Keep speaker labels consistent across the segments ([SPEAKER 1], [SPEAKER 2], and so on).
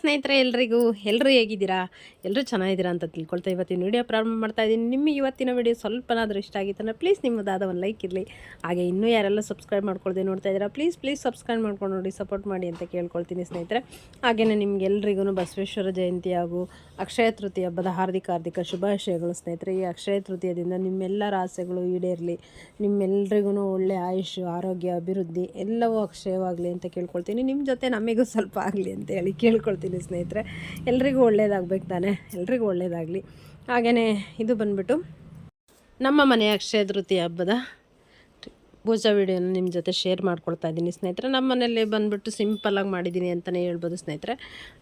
[SPEAKER 1] ಸ್ನೇಹಿತರೆ, ಎಲ್ರಿಗೂ. ಎಲ್ಲರೂ ಹೇಗಿದ್ದೀರಾ? ಎಲ್ಲರೂ ಚೆನ್ನಾಗಿದ್ದೀರಾ ಅಂತ ತಿಳ್ಕೊಳ್ತಾ ಇವತ್ತಿನ ವಿಡಿಯೋ ಪ್ರಾರಂಭ ಮಾಡ್ತಾ ಇದ್ದೀನಿ. ನಿಮಗೆ ಇವತ್ತಿನ ವಿಡಿಯೋ ಸ್ವಲ್ಪನಾದರೂ ಇಷ್ಟ ಆಗಿತ್ತಂದ್ರೆ ಪ್ಲೀಸ್ ನಿಮ್ಮದಾದ ಒಂದು ಲೈಕ್ ಇರಲಿ. ಹಾಗೆ ಇನ್ನೂ ಯಾರೆಲ್ಲ ಸಬ್ಸ್ಕ್ರೈಬ್ ಮಾಡ್ಕೊಳ್ದೆ ನೋಡ್ತಾ ಇದ್ದೀರಾ ಪ್ಲೀಸ್ ಪ್ಲೀಸ್ ಸಬ್ಸ್ಕ್ರೈಬ್ ಮಾಡ್ಕೊಂಡು ನೋಡಿ ಸಪೋರ್ಟ್ ಮಾಡಿ ಅಂತ ಕೇಳ್ಕೊಳ್ತೀನಿ ಸ್ನೇಹಿತರೆ. ಹಾಗೆಯೇ ನಿಮ್ಗೆಲ್ರಿಗೂ ಬಸವೇಶ್ವರ ಜಯಂತಿ ಹಾಗೂ ಅಕ್ಷಯ ತೃತೀಯ ಹಬ್ಬದ ಹಾರ್ದಿಕ ಹಾರ್ದಿಕ ಶುಭಾಶಯಗಳು ಸ್ನೇಹಿತರೆ. ಈ ಅಕ್ಷಯ ತೃತೀಯದಿಂದ ನಿಮ್ಮೆಲ್ಲರ ಆಸೆಗಳು ಈಡೇರಲಿ. ನಿಮ್ಮೆಲ್ರಿಗೂ ಒಳ್ಳೆಯ ಆಯುಷ್, ಆರೋಗ್ಯ, ಅಭಿವೃದ್ಧಿ ಎಲ್ಲವೂ ಅಕ್ಷಯವಾಗಲಿ ಅಂತ ಕೇಳ್ಕೊಳ್ತೀನಿ. ನಿಮ್ಮ ಜೊತೆ ನಮಗೂ ಸ್ವಲ್ಪ ಆಗಲಿ ಅಂತ ಹೇಳಿ ಕೇಳ್ಕೊಳ್ತೀನಿ. ಸ್ನೇಹಿತರೆ. ಎಲ್ರಿಗೂ ಒಳ್ಳೇದಾಗಬೇಕು ತಾನೆ? ಎಲ್ರಿಗೂ ಒಳ್ಳೇದಾಗಲಿ. ಹಾಗೆಯೇ ಇದು ಬಂದ್ಬಿಟ್ಟು ನಮ್ಮ ಮನೆಯ ಅಕ್ಷಯ ತೃತೀಯ ಹಬ್ಬದ ಪೂಜಾ ವಿಡಿಯೋನ ನಿಮ್ಮ ಜೊತೆ ಶೇರ್ ಮಾಡ್ಕೊಳ್ತಾ ಇದ್ದೀನಿ ಸ್ನೇಹಿತರೆ. ನಮ್ಮ ಮನೇಲಿ ಬಂದುಬಿಟ್ಟು ಸಿಂಪಲ್ಲಾಗಿ ಮಾಡಿದ್ದೀನಿ ಅಂತಲೇ ಹೇಳ್ಬೋದು ಸ್ನೇಹಿತರೆ.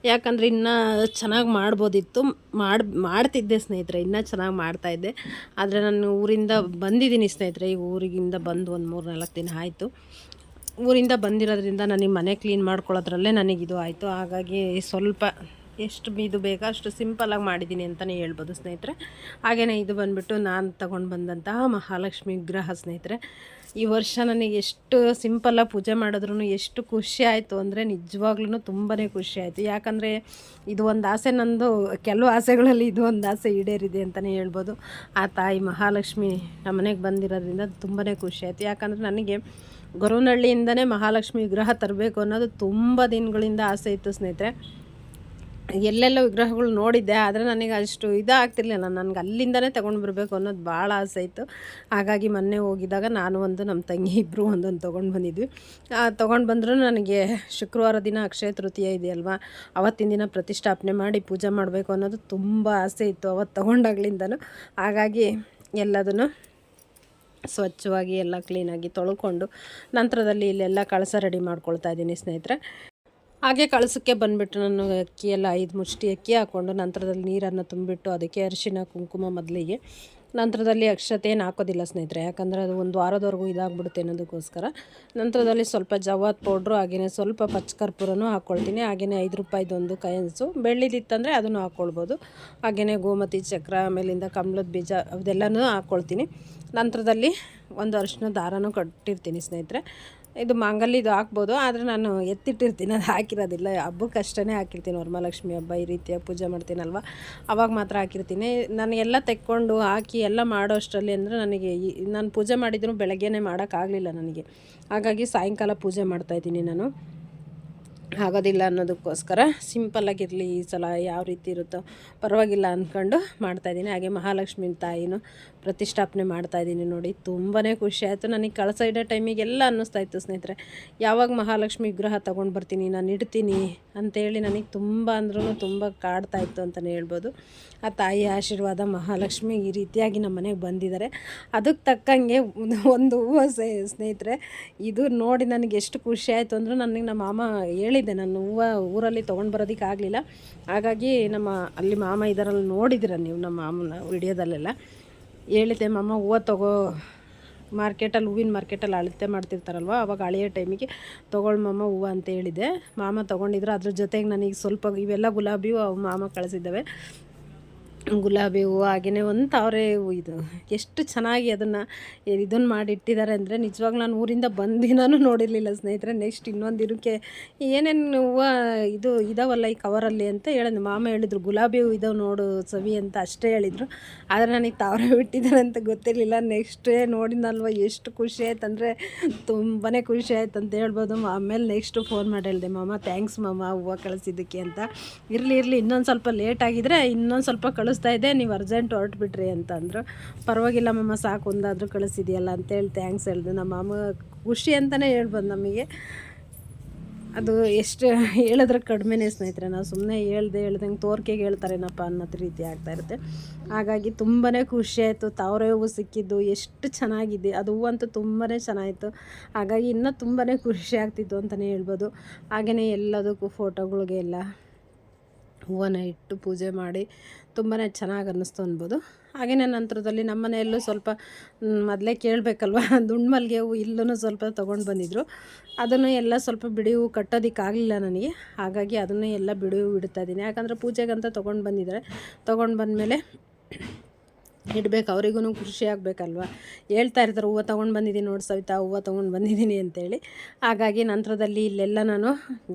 [SPEAKER 1] ಯಾಕಂದರೆ ಇನ್ನೂ ಚೆನ್ನಾಗಿ ಮಾಡ್ಬೋದಿತ್ತು. ಮಾಡಿ, ಮಾಡ್ತಿದ್ದೆ ಸ್ನೇಹಿತರೆ. ಇನ್ನೂ ಚೆನ್ನಾಗಿ ಮಾಡ್ತಾಯಿದ್ದೆ ಆದರೆ ನಾನು ಊರಿಂದ ಬಂದಿದ್ದೀನಿ ಸ್ನೇಹಿತರೆ. ಈಗ ಊರಿಗಿಂದ ಬಂದು ಒಂದು ಮೂರು ನಾಲ್ಕು ದಿನ ಆಯಿತು. ಊರಿಂದ ಬಂದಿರೋದ್ರಿಂದ ನನಗೆ ಮನೆ ಕ್ಲೀನ್ ಮಾಡ್ಕೊಳ್ಳೋದ್ರಲ್ಲೇ ನನಗಿದು ಆಯಿತು. ಹಾಗಾಗಿ ಸ್ವಲ್ಪ ಎಷ್ಟು ಇದು ಬೇಕೋ ಅಷ್ಟು ಸಿಂಪಲಾಗಿ ಮಾಡಿದ್ದೀನಿ ಅಂತಲೇ ಹೇಳ್ಬೋದು ಸ್ನೇಹಿತರೆ. ಹಾಗೆಯೇ ಇದು ಬಂದುಬಿಟ್ಟು ನಾನು ತಗೊಂಡು ಬಂದಂತಹ ಮಹಾಲಕ್ಷ್ಮಿ ವಿಗ್ರಹ ಸ್ನೇಹಿತರೆ. ಈ ವರ್ಷ ನನಗೆ ಎಷ್ಟು ಸಿಂಪಲ್ಲಾಗಿ ಪೂಜೆ ಮಾಡಿದ್ರು ಎಷ್ಟು ಖುಷಿ ಆಯಿತು ಅಂದರೆ ನಿಜವಾಗ್ಲೂ ತುಂಬಾ ಖುಷಿ ಆಯಿತು. ಯಾಕಂದರೆ ಇದು ಒಂದು ಆಸೆ, ನಂದು ಕೆಲವು ಆಸೆಗಳಲ್ಲಿ ಇದು ಒಂದು ಆಸೆ ಈಡೇರಿದೆ ಅಂತಲೇ ಹೇಳ್ಬೋದು. ಆ ತಾಯಿ ಮಹಾಲಕ್ಷ್ಮಿ ನಮ್ಮ ಮನೆಗೆ ಬಂದಿರೋದ್ರಿಂದ ತುಂಬಾ ಖುಷಿ ಆಯಿತು. ಯಾಕಂದರೆ ನನಗೆ ಗೊರವನಹಳ್ಳಿಯಿಂದನೇ ಮಹಾಲಕ್ಷ್ಮಿ ವಿಗ್ರಹ ತರಬೇಕು ಅನ್ನೋದು ತುಂಬ ದಿನಗಳಿಂದ ಆಸೆ ಇತ್ತು ಸ್ನೇಹಿತರೆ. ಎಲ್ಲೆಲ್ಲ ವಿಗ್ರಹಗಳು ನೋಡಿದ್ದೆ, ಆದರೆ ನನಗೆ ಅಷ್ಟು ಇದಾಗ್ತಿರ್ಲಿಲ್ಲ. ನನಗೆ ಅಲ್ಲಿಂದನೇ ತೊಗೊಂಡು ಬರಬೇಕು ಅನ್ನೋದು ಭಾಳ ಆಸೆ ಇತ್ತು. ಹಾಗಾಗಿ ಮೊನ್ನೆ ಹೋಗಿದ್ದಾಗ ನಾನು ಒಂದು ನಮ್ಮ ತಂಗಿ ಇಬ್ಬರು ಒಂದೊಂದು ತೊಗೊಂಡು ಬಂದಿದ್ವಿ. ತೊಗೊಂಡು ಬಂದರೂ ನನಗೆ ಶುಕ್ರವಾರ ದಿನ ಅಕ್ಷಯ ತೃತೀಯ ಇದೆಯಲ್ವಾ? ಅವತ್ತಿನ ದಿನ ಪ್ರತಿಷ್ಠಾಪನೆ ಮಾಡಿ ಪೂಜೆ ಮಾಡಬೇಕು ಅನ್ನೋದು ತುಂಬ ಆಸೆ ಇತ್ತು ಅವತ್ತು ತೊಗೊಂಡಾಗ್ಲಿಂದನೂ. ಹಾಗಾಗಿ ಎಲ್ಲದನ್ನು ಸ್ವಚ್ಛವಾಗಿ ಎಲ್ಲ ಕ್ಲೀನಾಗಿ ತೊಳ್ಕೊಂಡು ನಂತರದಲ್ಲಿ ಇಲ್ಲೆಲ್ಲ ಕಳಸ ರೆಡಿ ಮಾಡ್ಕೊಳ್ತಾ ಇದ್ದೀನಿ ಸ್ನೇಹಿತರೆ. ಹಾಗೆ ಕಳಸಕ್ಕೆ ಬಂದುಬಿಟ್ಟು ನಾನು ಅಕ್ಕಿ ಎಲ್ಲ ಐದು ಮುಷ್ಟಿ ಅಕ್ಕಿ ಹಾಕ್ಕೊಂಡು ನಂತರದಲ್ಲಿ ನೀರನ್ನು ತುಂಬಿಟ್ಟು ಅದಕ್ಕೆ ಅರಿಶಿನ, ಕುಂಕುಮ ಮೊದಲಿಗೆ. ನಂತರದಲ್ಲಿ ಅಕ್ಷತೆ ಏನು ಹಾಕೋದಿಲ್ಲ ಸ್ನೇಹಿತರೆ, ಯಾಕಂದರೆ ಅದು ಒಂದು ವಾರದವರೆಗೂ ಇದಾಗ್ಬಿಡುತ್ತೆ ಅನ್ನೋದಕ್ಕೋಸ್ಕರ. ನಂತರದಲ್ಲಿ ಸ್ವಲ್ಪ ಜವಾತ್ ಪೌಡ್ರು ಹಾಗೆಯೇ ಸ್ವಲ್ಪ ಪಚ್ಚಕರ್ಪೂರನೂ ಹಾಕ್ಕೊಳ್ತೀನಿ. ಹಾಗೆಯೇ ಐದು ರೂಪಾಯಿದೊಂದು ಕಯನ್ಸು. ಬೆಳ್ಳಿದಿತ್ತಂದರೆ ಅದನ್ನು ಹಾಕ್ಕೊಳ್ಬೋದು. ಹಾಗೆಯೇ ಗೋಮತಿ ಚಕ್ರ, ಆಮೇಲಿಂದ ಕಮಲದ ಬೀಜ, ಅದೆಲ್ಲನೂ ಹಾಕ್ಕೊಳ್ತೀನಿ. ನಂತರದಲ್ಲಿ ಒಂದು ಅರಿಶಿನ ದಾರನೂ ಕಟ್ಟಿರ್ತೀನಿ ಸ್ನೇಹಿತರೆ. ಇದು ಮಾಂಗಲ್ಯದು ಹಾಕ್ಬೋದು, ಆದರೆ ನಾನು ಎತ್ತಿಟ್ಟಿರ್ತೀನಿ, ಅದು ಹಾಕಿರೋದಿಲ್ಲ. ಹಬ್ಬಕ್ಕೆ ಅಷ್ಟೇ ಹಾಕಿರ್ತೀನಿ, ವರಮಹಾಲಕ್ಷ್ಮಿ ಹಬ್ಬ ಈ ರೀತಿಯ ಪೂಜೆ ಮಾಡ್ತೀನಲ್ವ? ಅವಾಗ ಮಾತ್ರ ಹಾಕಿರ್ತೀನಿ. ನಾನು ಎಲ್ಲ ತೆಕ್ಕೊಂಡು ಹಾಕಿ ಎಲ್ಲ ಮಾಡೋ ಅಷ್ಟರಲ್ಲಿ ಅಂದರೆ ನನಗೆ ನಾನು ಪೂಜೆ ಮಾಡಿದ್ರು ಬೆಳಗ್ಗೆನೇ ಮಾಡೋಕ್ಕಾಗಲಿಲ್ಲ ನನಗೆ. ಹಾಗಾಗಿ ಸಾಯಂಕಾಲ ಪೂಜೆ ಮಾಡ್ತಾಯಿದ್ದೀನಿ ನಾನು. ಆಗೋದಿಲ್ಲ ಅನ್ನೋದಕ್ಕೋಸ್ಕರ ಸಿಂಪಲ್ಲಾಗಿರಲಿ ಈ ಸಲ ಯಾವ ರೀತಿ ಇರುತ್ತೋ ಪರವಾಗಿಲ್ಲ ಅಂದ್ಕೊಂಡು ಮಾಡ್ತಾಯಿದ್ದೀನಿ ಹಾಗೆ ಮಹಾಲಕ್ಷ್ಮಿ ತಾಯಿನೂ ಪ್ರತಿಷ್ಠಾಪನೆ ಮಾಡ್ತಾಯಿದ್ದೀನಿ ನೋಡಿ. ತುಂಬಾ ಖುಷಿ ಆಯಿತು. ನನಗೆ ಕಳಸ ಇಡೋ ಟೈಮಿಗೆಲ್ಲ ಅನ್ನಿಸ್ತಾ ಇತ್ತು ಸ್ನೇಹಿತರೆ. ಯಾವಾಗ ಮಹಾಲಕ್ಷ್ಮಿ ವಿಗ್ರಹ ತೊಗೊಂಡು ಬರ್ತೀನಿ, ನಾನು ಇಡ್ತೀನಿ ಅಂತೇಳಿ ನನಗೆ ತುಂಬ ಅಂದ್ರೂ ತುಂಬ ಕಾಡ್ತಾ ಇತ್ತು ಅಂತಲೇ ಹೇಳ್ಬೋದು. ಆ ತಾಯಿ ಆಶೀರ್ವಾದ ಮಹಾಲಕ್ಷ್ಮಿ ಈ ರೀತಿಯಾಗಿ ನಮ್ಮ ಮನೆಗೆ ಬಂದಿದ್ದಾರೆ. ಅದಕ್ಕೆ ತಕ್ಕಂಗೆ ಒಂದು ಹೂವು ಸ್ನೇಹಿತರೆ, ಇದು ನೋಡಿ ನನಗೆ ಎಷ್ಟು ಖುಷಿ ಆಯಿತು ಅಂದ್ರೆ ನನಗೆ ನಮ್ಮ ಮಾಮ ಹೇಳಿದ್ದೆ ನಾನು ಹೂವು ಊರಲ್ಲಿ ತೊಗೊಂಡು ಬರೋದಕ್ಕೆ ಆಗಲಿಲ್ಲ. ಹಾಗಾಗಿ ನಮ್ಮ ಅಲ್ಲಿ ಮಾಮ ಇದರಲ್ಲಿ, ನೋಡಿದಿರ ನೀವು ನಮ್ಮ ಮಾಮನ ವಿಡಿಯೋದಲ್ಲೆಲ್ಲ. ಹೇಳಿದ್ದೆ, ಮಾಮ, ಹೂವು ತಗೋ. ಮಾರ್ಕೆಟಲ್ಲಿ ಹೂವಿನ ಮಾರ್ಕೆಟಲ್ಲಿ ಅಳತೆ ಮಾಡ್ತಿರ್ತಾರಲ್ವ? ಅವಾಗ ಹಳೆಯ ಟೈಮಿಗೆ ತೊಗೊಳ್ ಮಾಮ ಹೂವು ಅಂತ ಹೇಳಿದೆ ಮಾಮ ತೊಗೊಂಡಿದ್ರು, ಅದ್ರ ಜೊತೆಗೆ ನನಗೆ ಸ್ವಲ್ಪ ಇವೆಲ್ಲ ಗುಲಾಬಿ ಮಾಮ ಕಳಿಸಿದ್ದಾವೆ. ಗುಲಾಬಿ ಹೂವು ಹಾಗೆಯೇ ಒಂದು ತಾವರೆ ಹೂವು ಇದು. ಎಷ್ಟು ಚೆನ್ನಾಗಿ ಅದನ್ನು ಇದನ್ನು ಮಾಡಿ ಇಟ್ಟಿದ್ದಾರೆ ಅಂದರೆ ನಿಜವಾಗ್ಲೂ ನಾನು ಊರಿಂದ ಬಂದಿನೂ ನೋಡಿರಲಿಲ್ಲ ಸ್ನೇಹಿತರೆ. ನೆಕ್ಸ್ಟ್ ಇನ್ನೊಂದು ಇದಕ್ಕೆ ಏನೇನು ಹೂವು ಇದು ಇದಾವಲ್ಲ ಈ ಕವರಲ್ಲಿ ಅಂತ ಹೇಳಿದ್ರು ಮಾಮ ಹೇಳಿದ್ರು, ಗುಲಾಬಿ ಹೂವು ಇದಾವೆ ನೋಡು ಸವಿ ಅಂತ ಅಷ್ಟೇ ಹೇಳಿದರು. ಆದರೆ ನನಗೆ ತಾವರೆ ಬಿಟ್ಟಿದ್ದಾರೆ ಅಂತ ಗೊತ್ತಿರಲಿಲ್ಲ. ನೆಕ್ಸ್ಟೇ ನೋಡಿದ್ನಲ್ವ ಎಷ್ಟು ಖುಷಿ ಆಯ್ತು ಅಂದರೆ ತುಂಬಾ ಖುಷಿ ಆಯ್ತು ಅಂತ ಹೇಳ್ಬೋದು. ಆಮೇಲೆ ನೆಕ್ಸ್ಟು ಫೋನ್ ಮಾಡಿ ಹೇಳಿದೆ, ಮಾಮ ಥ್ಯಾಂಕ್ಸ್ ಮಾಮ, ಹೂವು ಕಳಿಸಿದ್ದಕ್ಕೆ ಅಂತ. ಇರಲಿ ಇರಲಿ, ಇನ್ನೊಂದು ಸ್ವಲ್ಪ ಲೇಟ್ ಆಗಿದ್ರೆ ಇನ್ನೊಂದು ಸ್ವಲ್ಪ ಕಳಿಸ್ತಾ ಇದ್ದೆ ನೀವು ಅರ್ಜೆಂಟ್ ಹೊರಟ್ಬಿಟ್ರಿ ಅಂತ ಅಂದರು ಪರವಾಗಿಲ್ಲ ಮಮ್ಮ ಸಾಕು, ಒಂದಾದರೂ ಕಳಿಸಿದೆಯಲ್ಲ ಅಂತೇಳಿ ಥ್ಯಾಂಕ್ಸ್ ಹೇಳಿದೆ. ನಮ್ಮ ಅಮ್ಮ ಖುಷಿ ಅಂತಲೇ ಹೇಳ್ಬೋದು ನಮಗೆ. ಅದು ಎಷ್ಟು ಹೇಳಿದ್ರೆ ಕಡಿಮೆನೇ ಸ್ನೇಹಿತರೆ, ನಾವು ಸುಮ್ಮನೆ ಹೇಳ್ದೆ ಹೇಳ್ದಂಗೆ ತೋರ್ಕೆಗೆ ಹೇಳ್ತಾರೇನಪ್ಪ ಅನ್ನೋದು ರೀತಿ ಆಗ್ತಾ ಇರುತ್ತೆ. ಹಾಗಾಗಿ ತುಂಬಾ ಖುಷಿ ಆಯಿತು, ತಾವರೆ ಹೂವು ಸಿಕ್ಕಿದ್ದು, ಎಷ್ಟು ಚೆನ್ನಾಗಿದೆ, ಅದು ಹೂವಂತೂ ತುಂಬಾ ಚೆನ್ನಾಗಿತ್ತು ಹಾಗಾಗಿ ಇನ್ನೂ ತುಂಬಾ ಖುಷಿ ಆಗ್ತಿತ್ತು ಅಂತಲೇ ಹೇಳ್ಬೋದು. ಹಾಗೆಯೇ ಎಲ್ಲದಕ್ಕೂ ಫೋಟೋಗಳಿಗೆ ಎಲ್ಲ ಹೂವನ್ನ ಇಟ್ಟು ಪೂಜೆ ಮಾಡಿ ತುಂಬಾ ಚೆನ್ನಾಗಿ ಅನ್ನಿಸ್ತು ಅನ್ಬೋದು. ಹಾಗೆಯೇ ನಂತರದಲ್ಲಿ ನಮ್ಮ ಮನೆಯಲ್ಲೂ ಸ್ವಲ್ಪ ಮೊದಲೇ ಕೇಳಬೇಕಲ್ವ? ದುಂಡು ಮಲ್ಲಿಗೆ ಹೂವು ಇಲ್ಲೂ ಸ್ವಲ್ಪ ತೊಗೊಂಡು ಬಂದಿದ್ರು. ಅದನ್ನು ಎಲ್ಲ ಸ್ವಲ್ಪ ಬಿಡಿ ಹೂವು ಕಟ್ಟೋದಕ್ಕಾಗಲಿಲ್ಲ ನನಗೆ. ಹಾಗಾಗಿ ಅದನ್ನು ಎಲ್ಲ ಬಿಡಿ ಹೂವು ಇಡ್ತಾ ಇದ್ದೀನಿ. ಯಾಕಂದರೆ ಪೂಜೆಗಂತ ತೊಗೊಂಡು ಬಂದಿದ್ದಾರೆ. ತೊಗೊಂಡು ಬಂದಮೇಲೆ ಇಡ್ಬೇಕು ಅವರಿಗೂ ಖುಷಿ ಆಗಬೇಕಲ್ವ? ಹೇಳ್ತಾ ಇರ್ತಾರೆ, ಹೂವು ತೊಗೊಂಡು ಬಂದಿದ್ದೀನಿ ನೋಡಿ ಸವಿತಾ, ಹೂವು ತೊಗೊಂಡು ಬಂದಿದ್ದೀನಿ ಅಂತೇಳಿ. ಹಾಗಾಗಿ ನಂತರದಲ್ಲಿ ಇಲ್ಲೆಲ್ಲ ನಾನು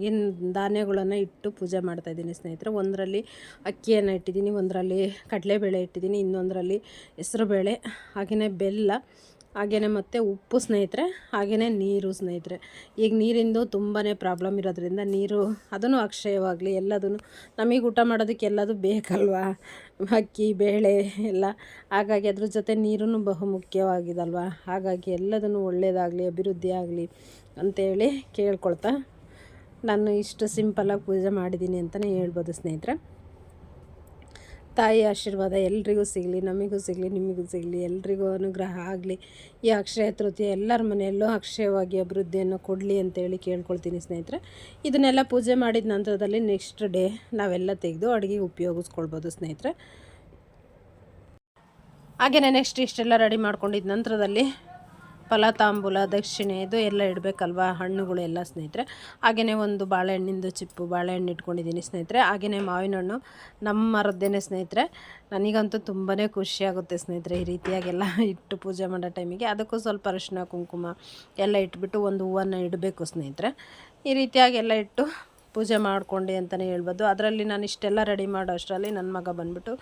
[SPEAKER 1] ಏನು ಧಾನ್ಯಗಳನ್ನು ಇಟ್ಟು ಪೂಜೆ ಮಾಡ್ತಾಯಿದ್ದೀನಿ ಸ್ನೇಹಿತರೆ. ಒಂದರಲ್ಲಿ ಅಕ್ಕಿಯನ್ನು ಇಟ್ಟಿದ್ದೀನಿ, ಒಂದರಲ್ಲಿ ಕಡಲೆಬೇಳೆ ಇಟ್ಟಿದ್ದೀನಿ, ಇನ್ನೊಂದರಲ್ಲಿ ಹೆಸರುಬೇಳೆ ಹಾಗೆಯೇ ಬೆಲ್ಲ. ಹಾಗೆಯೇ ಮತ್ತು ಉಪ್ಪು ಸ್ನೇಹಿತರೆ ಹಾಗೆಯೇ ನೀರು ಸ್ನೇಹಿತರೆ. ಈಗ ನೀರಿಂದು ತುಂಬಾ ಪ್ರಾಬ್ಲಮ್ ಇರೋದ್ರಿಂದ ನೀರು ಅದನ್ನು ಅಕ್ಷಯವಾಗಲಿ ಎಲ್ಲದೂ ನಮಗೆ ಊಟ ಮಾಡೋದಕ್ಕೆ ಎಲ್ಲದು ಬೇಕಲ್ವಾ? ಅಕ್ಕಿ, ಬೇಳೆ ಎಲ್ಲ. ಹಾಗಾಗಿ ಅದ್ರ ಜೊತೆ ನೀರೂ ಬಹು ಮುಖ್ಯವಾಗಿದಲ್ವ? ಹಾಗಾಗಿ ಎಲ್ಲದನ್ನು ಒಳ್ಳೆಯದಾಗಲಿ ಅಭಿವೃದ್ಧಿ ಆಗಲಿ ಅಂತೇಳಿ ಕೇಳ್ಕೊಳ್ತಾ ನಾನು ಇಷ್ಟು ಸಿಂಪಲ್ಲಾಗಿ ಪೂಜೆ ಮಾಡಿದ್ದೀನಿ ಅಂತಲೇ ಹೇಳ್ಬೋದು ಸ್ನೇಹಿತರೆ. ತಾಯಿ ಆಶೀರ್ವಾದ ಎಲ್ರಿಗೂ ಸಿಗಲಿ, ನಮಗೂ ಸಿಗಲಿ, ನಿಮಗೂ ಸಿಗಲಿ, ಎಲ್ರಿಗೂ ಅನುಗ್ರಹ ಆಗಲಿ. ಈ ಅಕ್ಷಯ ತೃತೀಯ ಎಲ್ಲರ ಮನೆಯಲ್ಲೂ ಅಕ್ಷಯವಾಗಿ ಅಭಿವೃದ್ಧಿಯನ್ನು ಕೊಡಲಿ ಅಂತೇಳಿ ಕೇಳ್ಕೊಳ್ತೀನಿ ಸ್ನೇಹಿತರೆ. ಇದನ್ನೆಲ್ಲ ಪೂಜೆ ಮಾಡಿದ ನಂತರದಲ್ಲಿ ನೆಕ್ಸ್ಟ್ ಡೇ ನಾವೆಲ್ಲ ತೆಗೆದು ಅಡುಗೆಗೆ ಉಪಯೋಗಿಸ್ಕೊಳ್ಬೋದು ಸ್ನೇಹಿತರೆ. ಹಾಗೆಯೇ ನೆಕ್ಸ್ಟ್ ಇಷ್ಟೆಲ್ಲ ರೆಡಿ ಮಾಡ್ಕೊಂಡಿದ್ದ ನಂತರದಲ್ಲಿ ಫಲ ತಾಂಬೂಲ ದಕ್ಷಿಣೆ, ಇದು ಎಲ್ಲ ಇಡಬೇಕಲ್ವಾ ಹಣ್ಣುಗಳು ಎಲ್ಲ ಸ್ನೇಹಿತರೆ? ಹಾಗೆಯೇ ಒಂದು ಬಾಳೆಹಣ್ಣಿಂದು ಚಿಪ್ಪು, ಬಾಳೆಹಣ್ಣು ಇಟ್ಕೊಂಡಿದ್ದೀನಿ ಸ್ನೇಹಿತರೆ. ಹಾಗೆಯೇ ಮಾವಿನ ಹಣ್ಣು ನಮ್ಮ ಮರದ್ದೇನೆ ಸ್ನೇಹಿತರೆ. ನನಗಂತೂ ತುಂಬಾ ಖುಷಿಯಾಗುತ್ತೆ ಸ್ನೇಹಿತರೆ ಈ ರೀತಿಯಾಗೆಲ್ಲ ಇಟ್ಟು ಪೂಜೆ ಮಾಡೋ ಟೈಮಿಗೆ. ಅದಕ್ಕೂ ಸ್ವಲ್ಪ ಅರಿಶಿನ ಕುಂಕುಮ ಎಲ್ಲ ಇಟ್ಬಿಟ್ಟು ಒಂದು ಹೂವನ್ನು ಇಡಬೇಕು ಸ್ನೇಹಿತರೆ. ಈ ರೀತಿಯಾಗೆಲ್ಲ ಇಟ್ಟು ಪೂಜೆ ಮಾಡಿಕೊಂಡೆ ಅಂತಲೇ ಹೇಳ್ಬೋದು. ಅದರಲ್ಲಿ ನಾನು ಇಷ್ಟೆಲ್ಲ ರೆಡಿ ಮಾಡೋ ಅಷ್ಟರಲ್ಲಿ ನನ್ನ ಮಗ ಬಂದುಬಿಟ್ಟು,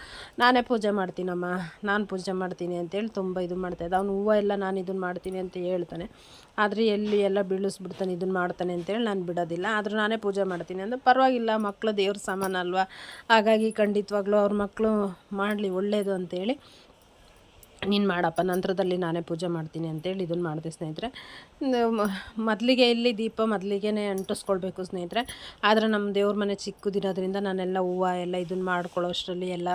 [SPEAKER 1] ನಾನೇ ಪೂಜೆ ಮಾಡ್ತೀನಮ್ಮ, ನಾನು ಪೂಜೆ ಮಾಡ್ತೀನಿ ಅಂತೇಳಿ ತುಂಬ ಇದು ಮಾಡ್ತಾಯಿದ್ದ ಅವ್ನು ಹೂವು ಎಲ್ಲ ನಾನು ಇದನ್ನು ಮಾಡ್ತೀನಿ ಅಂತ ಹೇಳ್ತಾನೆ. ಆದರೆ ಎಲ್ಲಿ ಎಲ್ಲ ಬೀಳಿಸ್ಬಿಡ್ತಾನೆ ಇದನ್ನು ಮಾಡ್ತಾನೆ ಅಂತೇಳಿ ನಾನು ಬಿಡೋದಿಲ್ಲ. ಆದರೂ ನಾನೇ ಪೂಜೆ ಮಾಡ್ತೀನಿ ಅಂದರೆ ಪರವಾಗಿಲ್ಲ ಮಕ್ಕಳು ದೇವ್ರ ಸಮಾನ ಅಲ್ವಾ? ಹಾಗಾಗಿ ಖಂಡಿತವಾಗ್ಲೂ ಅವ್ರ ಮಕ್ಕಳು ಮಾಡಲಿ ಒಳ್ಳೆಯದು ಅಂತೇಳಿ ನೀನು ಮಾಡಪ್ಪ, ನಂತರದಲ್ಲಿ ನಾನೇ ಪೂಜೆ ಮಾಡ್ತೀನಿ ಅಂತೇಳಿ ಇದನ್ನು ಮಾಡಿದೆ ಸ್ನೇಹಿತರೆ. ಮೊದಲಿಗೆ ಇಲ್ಲಿ ದೀಪ ಮೊದಲಿಗೆ ಅಂಟಿಸ್ಕೊಳ್ಬೇಕು ಸ್ನೇಹಿತರೆ. ಆದರೆ ನಮ್ಮ ದೇವ್ರ ಮನೆ ಚಿಕ್ಕದಿರೋದ್ರಿಂದ ನಾನೆಲ್ಲ ಹೂವು ಎಲ್ಲ ಇದನ್ನು ಮಾಡ್ಕೊಳ್ಳೋ ಅಷ್ಟರಲ್ಲಿ ಎಲ್ಲ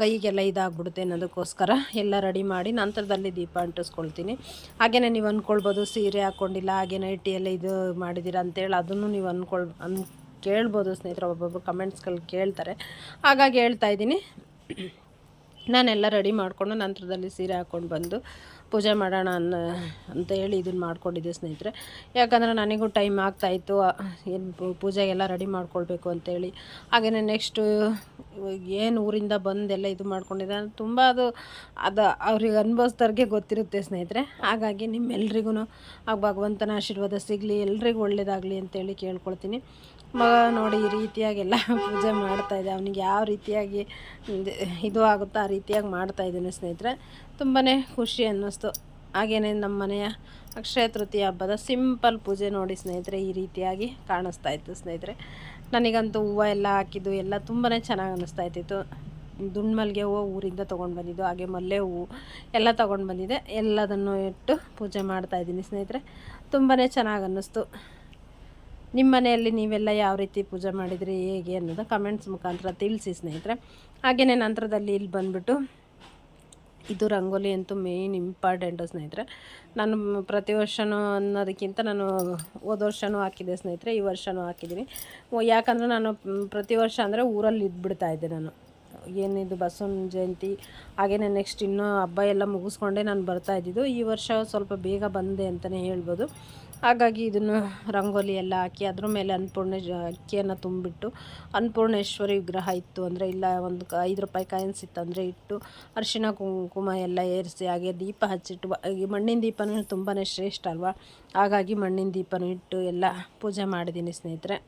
[SPEAKER 1] ಕೈಗೆಲ್ಲ ಇದಾಗ್ಬಿಡುತ್ತೆ ಅನ್ನೋದಕ್ಕೋಸ್ಕರ ಎಲ್ಲ ರೆಡಿ ಮಾಡಿ ನಂತರದಲ್ಲಿ ದೀಪ ಅಂಟಿಸ್ಕೊಳ್ತೀನಿ. ಹಾಗೆಯೇ ನೀವು ಅಂದ್ಕೊಳ್ಬೋದು ಸೀರೆ ಹಾಕ್ಕೊಂಡಿಲ್ಲ ಹಾಗೆ ನೈಟಿ ಎಲ್ಲ ಇದು ಮಾಡಿದ್ದೀರಾ ಅಂತೇಳಿ ಅದನ್ನು ನೀವು ಅಂದ್ಕೊಳ್ ಅನ್, ಕೇಳ್ಬೋದು ಸ್ನೇಹಿತರೆ. ಒಬ್ಬೊಬ್ಬರು ಕಮೆಂಟ್ಸ್ಗಳು ಕೇಳ್ತಾರೆ. ಹಾಗಾಗಿ ಹೇಳ್ತಾ ಇದ್ದೀನಿ. ನಾನೆಲ್ಲ ರೆಡಿ ಮಾಡಿಕೊಂಡು ನಂತರದಲ್ಲಿ ಸೀರೆ ಹಾಕ್ಕೊಂಡು ಬಂದು ಪೂಜೆ ಮಾಡೋಣ ಅನ್ನ ಅಂತ ಹೇಳಿ ಇದನ್ನು ಮಾಡ್ಕೊಂಡಿದ್ದೆ ಸ್ನೇಹಿತರೆ. ಯಾಕಂದರೆ ನನಗೂ ಟೈಮ್ ಆಗ್ತಾಯಿತ್ತು ಏನು ಪೂಜೆಗೆಲ್ಲ ರೆಡಿ ಮಾಡ್ಕೊಳ್ಬೇಕು ಅಂತೇಳಿ ಹಾಗೆಯೇ ನೆಕ್ಸ್ಟು ಏನು ಊರಿಂದ ಬಂದೆಲ್ಲ ಇದು ಮಾಡ್ಕೊಂಡಿದ್ದೆ. ತುಂಬ ಅದು ಅದು ಅವ್ರಿಗೆ ಅನುಭವಿಸ್ದವ್ರಿಗೆ ಗೊತ್ತಿರುತ್ತೆ ಸ್ನೇಹಿತರೆ. ಹಾಗಾಗಿ ನಿಮ್ಮೆಲ್ರಿಗೂ ಆ ಭಗವಂತನ ಆಶೀರ್ವಾದ ಸಿಗಲಿ, ಎಲ್ರಿಗೂ ಒಳ್ಳೆಯದಾಗಲಿ ಅಂತೇಳಿ ಕೇಳ್ಕೊಳ್ತೀನಿ. ಮಗ ನೋಡಿ ಈ ರೀತಿಯಾಗೆಲ್ಲ ಪೂಜೆ ಮಾಡ್ತಾಯಿದ್ದೆ ಅವನಿಗೆ ಯಾವ ರೀತಿಯಾಗಿ ಇದು ಆಗುತ್ತೋ ಆ ರೀತಿಯಾಗಿ ಮಾಡ್ತಾ ಇದ್ದೀನಿ ಸ್ನೇಹಿತರೆ. ತುಂಬಾ ಖುಷಿ ಅನ್ನಿಸ್ತು. ಹಾಗೆಯೇ ನಮ್ಮ ಮನೆಯ ಅಕ್ಷಯ ತೃತೀಯ ಹಬ್ಬದ ಸಿಂಪಲ್ ಪೂಜೆ ನೋಡಿ ಸ್ನೇಹಿತರೆ ಈ ರೀತಿಯಾಗಿ ಕಾಣಿಸ್ತಾ ಇತ್ತು ಸ್ನೇಹಿತರೆ. ನನಗಂತೂ ಹೂವು ಎಲ್ಲ ಹಾಕಿದ್ದು, ಎಲ್ಲ ತುಂಬಾ ಚೆನ್ನಾಗಿ ಅನ್ನಿಸ್ತಾ ಇತ್ತಿತ್ತು ದುಂಡ್ಮಲ್ಗೆ ಹೂವು ಊರಿಂದ ತೊಗೊಂಡು ಬಂದಿದ್ದು, ಹಾಗೆ ಮಲ್ಲೆ ಹೂವು ಎಲ್ಲ ತೊಗೊಂಡು ಬಂದಿದೆ. ಎಲ್ಲದನ್ನು ಇಟ್ಟು ಪೂಜೆ ಮಾಡ್ತಾಯಿದ್ದೀನಿ ಸ್ನೇಹಿತರೆ. ತುಂಬಾ ಚೆನ್ನಾಗಿ ಅನ್ನಿಸ್ತು. ನಿಮ್ಮ ಮನೆಯಲ್ಲಿ ನೀವೆಲ್ಲ ಯಾವ ರೀತಿ ಪೂಜೆ ಮಾಡಿದ್ರಿ, ಹೇಗೆ ಅನ್ನೋದು ಕಮೆಂಟ್ಸ್ ಮುಖಾಂತರ ತಿಳಿಸಿ ಸ್ನೇಹಿತರೆ. ಹಾಗೆಯೇ ನಂತರದಲ್ಲಿ ಇಲ್ಲಿ ಬಂದುಬಿಟ್ಟು ಇದು ರಂಗೋಲಿ ಅಂತೂ ಮೇಯ್ನ್ ಇಂಪಾರ್ಟೆಂಟು ಸ್ನೇಹಿತರೆ. ನಾನು ಪ್ರತಿ ವರ್ಷವೂ ಅನ್ನೋದಕ್ಕಿಂತ ನಾನು ಹೋದ ವರ್ಷವೂ ಹಾಕಿದ್ದೆ ಸ್ನೇಹಿತರೆ, ಈ ವರ್ಷವೂ ಹಾಕಿದ್ದೀನಿ. ಯಾಕಂದರೆ ನಾನು ಪ್ರತಿ ವರ್ಷ ಅಂದರೆ ಊರಲ್ಲಿ ಇದ್ಬಿಡ್ತಾ ಇದ್ದೆ ನಾನು. ಏನಿದು ಬಸವನ ಜಯಂತಿ ಹಾಗೆಯೇ ನೆಕ್ಸ್ಟ್ ಇನ್ನೂ ಹಬ್ಬ ಎಲ್ಲ ಮುಗಿಸ್ಕೊಂಡೆ ನಾನು ಬರ್ತಾ ಇದ್ದಿದ್ದು. ಈ ವರ್ಷ ಸ್ವಲ್ಪ ಬೇಗ ಬಂದೆ ಅಂತಲೇ ಹೇಳ್ಬೋದು. ಹಾಗಾಗಿ ಇದನ್ನು ರಂಗೋಲಿ ಎಲ್ಲ ಹಾಕಿ ಅದ್ರ ಮೇಲೆ ಅನ್ನಪೂರ್ಣ ಅಕ್ಕಿಯನ್ನು ತುಂಬಿಟ್ಟು ಅನ್ನಪೂರ್ಣೇಶ್ವರಿ ವಿಗ್ರಹ ಇತ್ತು ಅಂದರೆ ಇಲ್ಲ ಒಂದು ಐದು ರೂಪಾಯಿ ಕಾಯಿನ್ಸ್ ಇತ್ತು ಅಂದರೆ ಇಟ್ಟು ಅರಿಶಿನ ಕುಂಕುಮ ಎಲ್ಲ ಏರಿಸಿ ಹಾಗೆ ದೀಪ ಹಚ್ಚಿಟ್ಟು ಮಣ್ಣಿನ ದೀಪನೂ ತುಂಬಾ ಶ್ರೇಷ್ಠ ಅಲ್ವಾ? ಹಾಗಾಗಿ ಮಣ್ಣಿನ ದೀಪನೂ ಇಟ್ಟು ಎಲ್ಲ ಪೂಜೆ ಮಾಡಿದ್ದೀನಿ ಸ್ನೇಹಿತರೆ.